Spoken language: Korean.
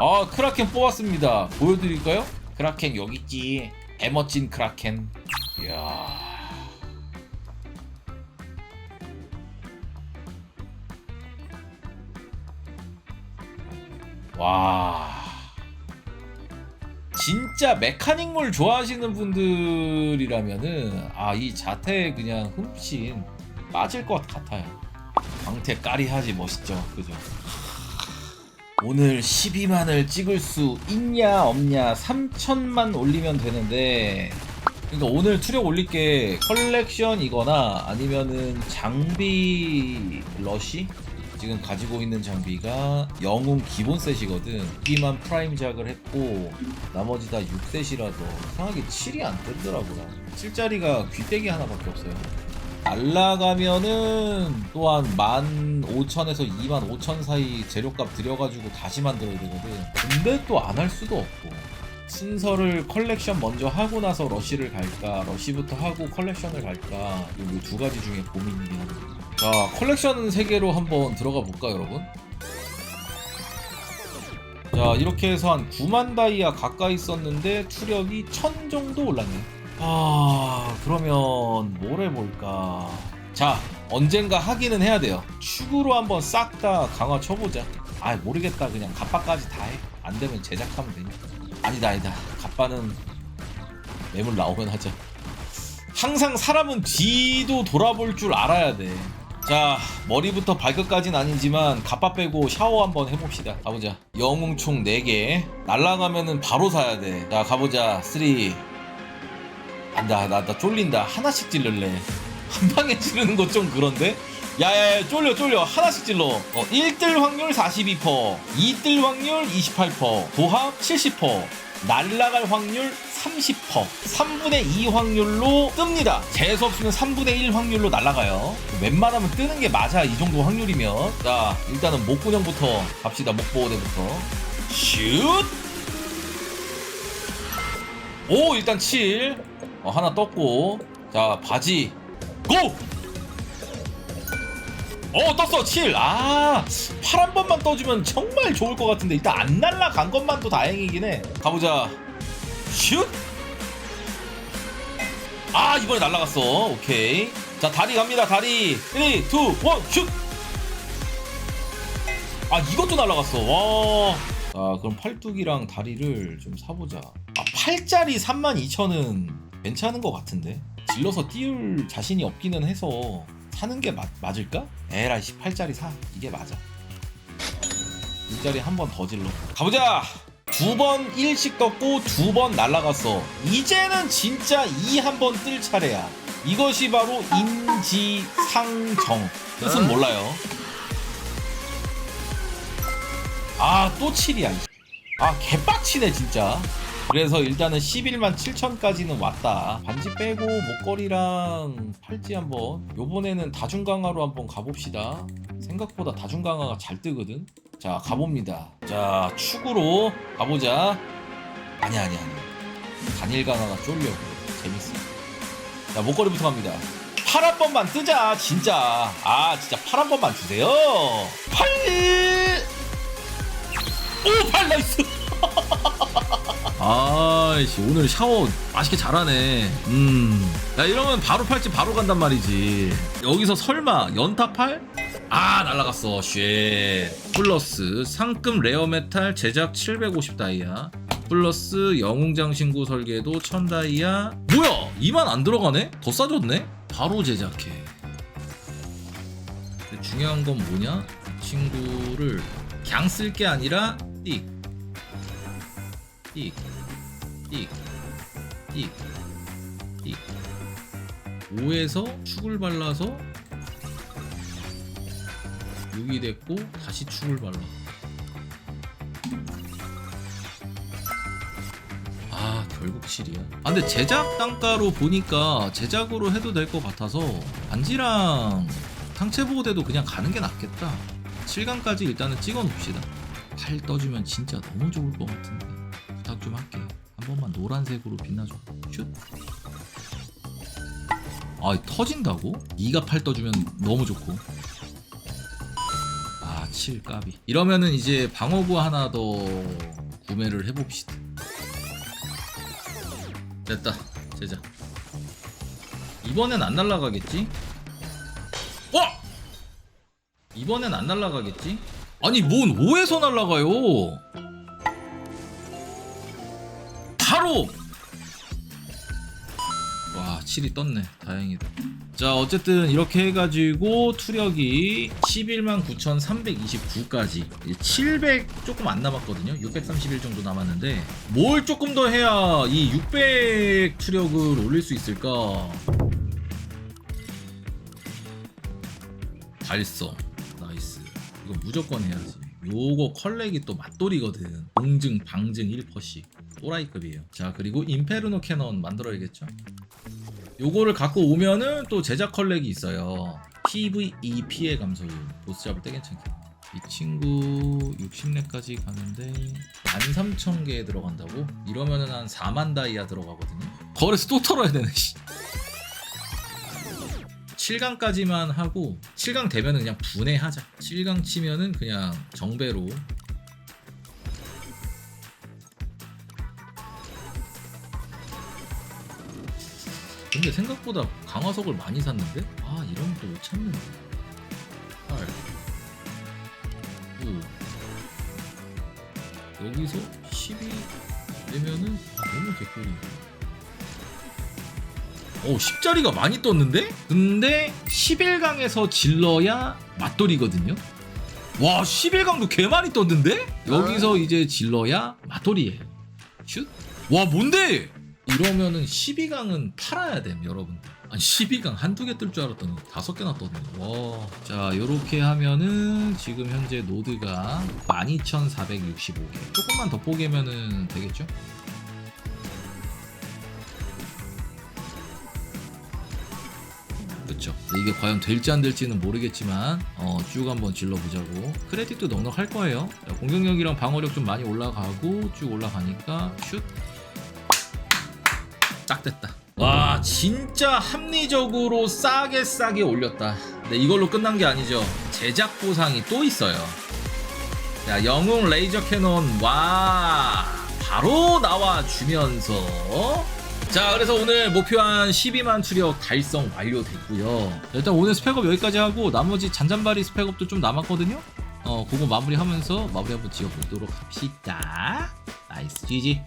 아 크라켄 뽑았습니다. 보여드릴까요? 크라켄 여기 있지. 개멋진 크라켄. 이야. 와. 진짜 메카닉물 좋아하시는 분들이라면은 아 이 자태에 그냥 흠씬 빠질 것 같아요. 광태 까리하지 멋있죠? 그죠 오늘 12만을 찍을 수 있냐 없냐 3천만 올리면 되는데 그러니까 오늘 투력 올릴 게 컬렉션이거나 아니면은 장비 러시 지금 가지고 있는 장비가 영웅 기본 셋이거든. 12만 프라임 작을 했고 나머지 다 6셋이라서 이상하게 7이 안 뜨더라고요. 7짜리가 귀때기 하나밖에 없어요. 날라가면은 또한 15,000에서 25,000 사이 재료값 들여가지고 다시 만들어야 되거든. 근데 또 안 할 수도 없고. 순서를 컬렉션 먼저 하고 나서 러쉬를 갈까, 러쉬부터 하고 컬렉션을 갈까, 이두 가지 중에 고민이긴 합니다. 자, 컬렉션 세계로 한번 들어가 볼까, 여러분? 자, 이렇게 해서 한 9만 다이아 가까이 썼는데 투력이 1000 정도 올랐네. 아 그러면 뭘 해볼까 자 언젠가 하기는 해야 돼요. 축으로 한번 싹 다 강화 쳐보자. 아 모르겠다. 그냥 갑바까지 다 해. 안 되면 제작하면 되니까. 아니다 아니다. 갑바는 매물 나오면 하자. 항상 사람은 뒤도 돌아볼 줄 알아야 돼 자 머리부터 발끝까진 아니지만 갑바 빼고 샤워 한번 해봅시다. 가보자. 영웅총 4개. 날라가면은 바로 사야 돼자 가보자. 3 나, 나, 나 쫄린다. 하나씩 찔를래. 한 방에 찌르는 거좀 그런데? 야야야, 쫄려, 쫄려. 하나씩 찔러. 어, 1뜰 확률 42%, 2뜰 확률 28%, 도합 70%, 날라갈 확률 30%, 3분의 2 확률로 뜹니다. 재수 없으면 3분의 1 확률로 날아가요. 웬만하면 뜨는 게 맞아. 이 정도 확률이면. 자, 일단은 목군형부터 갑시다. 목보호대부터. 슛! 오, 일단 7. 어, 하나 떴고 자 바지 고! 어 떴어 7 아, 8한 번만 떠주면 정말 좋을 것 같은데 일단 안 날라간 것만도 다행이긴 해 가보자 슛! 아 이번에 날라갔어 오케이 자 다리 갑니다 다리 3 2 1 슛! 아 이것도 날라갔어 와. 자 그럼 팔뚝이랑 다리를 좀 사보자 아 8짜리 32,000은 괜찮은 것 같은데? 질러서 띄울 자신이 없기는 해서 사는 게 맞, 맞을까? 에라이 18짜리 사. 이게 맞아. 1짜리 한 번 더 질러. 가보자! 두번 1씩 떴고 두 번 날라갔어. 이제는 진짜 2한번 뜰 차례야. 이것이 바로 인지상정. 뜻은 몰라요. 아 또 7이야 아 개빡치네 진짜 그래서 일단은 11만 7천까지는 왔다. 반지 빼고 목걸이랑 팔찌 한번. 요번에는 다중강화로 한번 가봅시다. 생각보다 다중강화가 잘 뜨거든. 자 가봅니다. 자 축으로 가보자. 아니 아니 아니. 단일 강화가 쫄려고. 재밌어. 자 목걸이부터 갑니다. 팔한 번만 뜨자 진짜. 아 진짜 팔한 번만 주세요. 팔 오팔 나이스 아이씨 오늘 샤워 맛있게 잘하네. 음야 이러면 바로 팔찌 바로 간단 말이지. 여기서 설마 연타 팔? 아 날라갔어. 쉣. 플러스 상금 레어메탈 제작 750 다이아. 플러스 영웅장 신구 설계도 1000 다이아. 뭐야? 2만 안 들어가네? 더 싸졌네? 바로 제작해. 중요한 건 뭐냐? 이 친구를 그냥 쓸게 아니라 띡 띡, 띡, 띡, 띡. 5에서 축을 발라서 6이 됐고 다시 축을 발라. 아 결국 7이야. 아 근데 제작 단가로 보니까 제작으로 해도 될 것 같아서 반지랑 상체 보호대도 그냥 가는 게 낫겠다. 7강까지 일단은 찍어 놓읍시다. 8 떠주면 진짜 너무 좋을 것 같은데. 좀 할게. 한 번만 노란색으로 빛나줘. 슛. 아 터진다고? 2가 8 떠주면 너무 좋고. 아 7 까비 이러면은 이제 방어구 하나 더 구매를 해봅시다 됐다 제자 이번엔 안 날라가겠지? 어! 이번엔 안 날라가겠지? 아니 뭔 5에서 날라가요 바로! 와 7이 떴네. 다행이다. 자 어쨌든 이렇게 해가지고 투력이 11만 9,329까지. 700 조금 안 남았거든요. 631 정도 남았는데 뭘 조금 더 해야 이 600 투력을 올릴 수 있을까? 달성. 나이스. 이거 무조건 해야지. 요거 컬렉이 또 맛돌이거든. 공증 방증 1%씩 또라이급이에요. 자 그리고 임페르노 캐논 만들어야겠죠? 요거를 갖고 오면은 또 제작 컬렉이 있어요. PVE 피해 감소율. 보스 잡을 때 괜찮겠다. 이 친구 60렙까지 가는데 13,000개 들어간다고? 이러면은 한 4만 다이아 들어가거든요. 거래서 또 털어야 되네 씨. 7강까지만 하고 7강 되면은 그냥 분해하자. 7강 치면은 그냥 정배로 근데 생각보다 강화석을 많이 샀는데? 아 이러면 또못 참는데 8 9 여기서 12 되면은 아, 너무 개꿀이 오 10자리가 많이 떴는데? 근데 11강에서 질러야 맛돌이거든요 와 11강도 개 많이 떴는데? 여기서 이제 질러야 맛돌이에요 슛? 와 뭔데? 이러면은 12강은 팔아야 됨 여러분들 아니 12강 한두 개 뜰 줄 알았더니 다섯 개나 떴네 와자 요렇게 하면은 지금 현재 노드가 12,465개 조금만 더 뽀개면은 되겠죠? 그렇죠. 이게 과연 될지 안 될지는 모르겠지만 어, 쭉 한번 질러보자고. 크레딧도 넉넉할 거예요. 자, 공격력이랑 방어력 좀 많이 올라가고 쭉 올라가니까 슛. 딱 됐다. 와 진짜 합리적으로 싸게 싸게 올렸다. 근데 이걸로 끝난 게 아니죠. 제작 보상이 또 있어요. 자 영웅 레이저 캐논 와 바로 나와 주면서 자 그래서 오늘 목표한 12만 추력 달성 완료됐고요 일단 오늘 스펙업 여기까지 하고 나머지 잔잔바리 스펙업도 좀 남았거든요 어 그거 마무리하면서 마무리 한번 지어보도록 합시다 나이스 GG